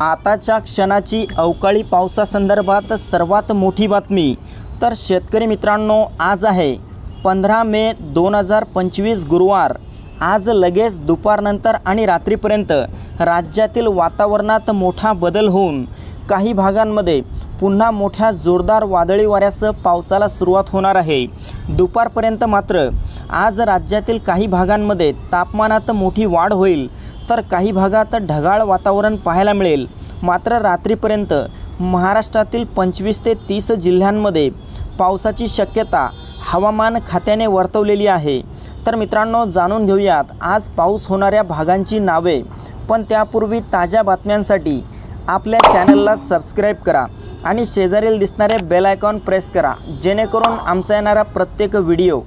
आताच्या क्षणाची अवकाळी पावसासंदर्भात सर्वात मोठी बातमी तर शेतकरी मित्रांनो आज आहे पंधरा मे दोन हजार पंचवीस गुरुवार. आज लगेच दुपारनंतर आणि रात्रीपर्यंत राज्यातील वातावरणात मोठा बदल होऊन काही भागांमध्ये पुन्हा मोठ्या जोरदार वादळी वाऱ्यासह पावसाला सुरुवात होणार आहे. दुपारपर्यंत मात्र आज राज्यातील काही भागांमध्ये तापमानात मोठी वाढ होईल तर काही भागात ढगाळ वातावरण पाहायला मिळेल. मात्र रात्रीपर्यंत महाराष्ट्रातील पंचवीस ते तीस जिल्ह्यांमध्ये पावसाची शक्यता हवामान खात्याने वर्तवलेली आहे. तर मित्रांनो जाणून घेऊयात आज पाऊस होणाऱ्या भागांची नावे पण त्यापूर्वी ताज्या बातम्यांसाठी आपल्या चॅनलला सबस्क्राईब करा आणि शेजारील दिसणारे बेल आयकॉन प्रेस करा जेणेकरून आमचा येणारा प्रत्येक व्हिडिओ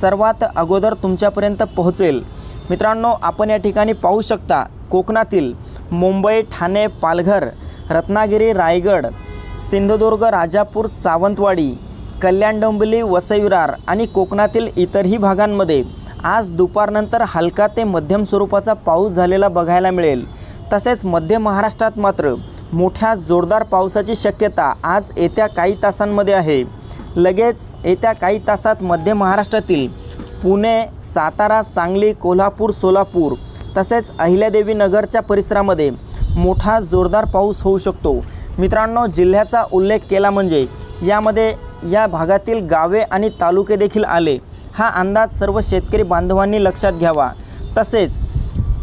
सर्वात अगोदर तुमच्यापर्यंत पोहोचेल. मित्रांनो आपण या ठिकाणी पाहू शकता कोकणातील मुंबई ठाणे पालघर रत्नागिरी रायगड सिंधुदुर्ग राजापूर सावंतवाडी कल्याण डोंबिवली वसईविरार आणि कोकणातील इतरही भागांमध्ये आज दुपारनंतर हलका ते मध्यम स्वरूपाचा पाऊस झालेला बघायला मिळेल. तसेच मध्य महाराष्ट्रात मात्र मोठ्या जोरदार पावसाची शक्यता आज येत्या काही तासांमध्ये आहे. लगेच येत्या काही तासात मध्य महाराष्ट्रातील पुणे सातारा सांगली कोल्हापूर सोलापूर तसेच अहिल्यादेवी नगरच्या परिसरामध्ये मोठा जोरदार पाऊस होऊ शकतो. मित्रांनो जिल्ह्याचा उल्लेख केला म्हणजे यामध्ये या भागातील गावे आणि तालुके देखील आले. हा अंदाज सर्व शेतकरी बांधवांनी लक्षात घ्यावा. तसेच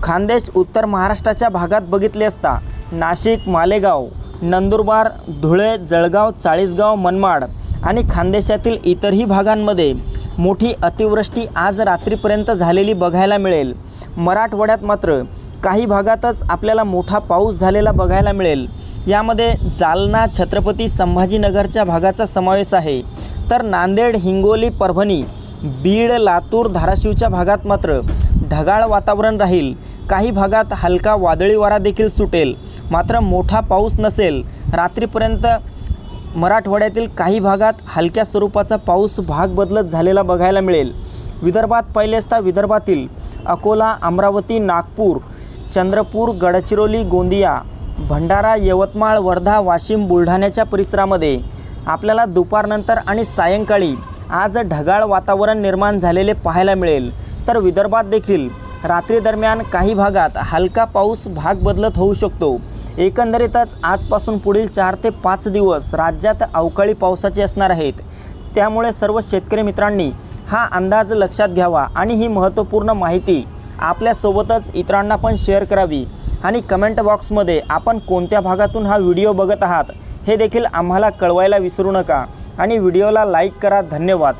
खानदेश उत्तर महाराष्ट्राच्या भागात बघितले असता नाशिक मालेगाव नंदुरबार धुळे जळगाव चाळीसगाव मनमाड आणि खानदेशातील इतरही भागांमध्ये मोठी अतिवृष्टी आज रात्रीपर्यंत झालेली बघायला मिळेल. मराठवाड्यात मात्र काही भागातच आपल्याला मोठा पाऊस झालेला बघायला मिळेल. यामध्ये जालना छत्रपती संभाजीनगरच्या भागाचा समावेश आहे. तर नांदेड हिंगोली परभणी बीड लातूर धाराशिवच्या भागात मात्र ढगाळ वातावरण राहील. काही भागात हलका वादळी वारा देखील सुटेल. मात्र मोठा पाऊस नसेल रात्रीपर्यंत मराठवाड्यातील काही भागात हलक्या स्वरूपाचा पाऊस भाग बदलत झालेला बघायला मिळेल. विदर्भात पहिले असता विदर्भातील अकोला अमरावती नागपूर चंद्रपूर गडचिरोली गोंदिया भंडारा यवतमाळ वर्धा वाशिम बुलढाण्याच्या परिसरामध्ये. आपल्याला दुपारनंतर आणि सायंकाळी आज ढगाळ वातावरण निर्माण झालेले पाहायला मिळेल. तर विदर्भात देखील रात्रीदरम्यान काही भागात हलका पाऊस भाग बदलत होऊ शकतो. एकंदरीतच आजपासून पुढील चार ते पाच दिवस राज्यात अवकाळी पावसाचे असणार आहेत. त्यामुळे सर्व शेतकरी मित्रांनी हा अंदाज लक्षात घ्यावा आणि ही महत्त्वपूर्ण माहिती आपल्यासोबतच इतरांना पण शेअर करावी आणि कमेंट बॉक्समध्ये आपण कोणत्या भागातून हा व्हिडिओ बघत आहात हे देखील आम्हाला कळवायला विसरू नका. आणि व्हिडिओला लाईक करा. धन्यवाद.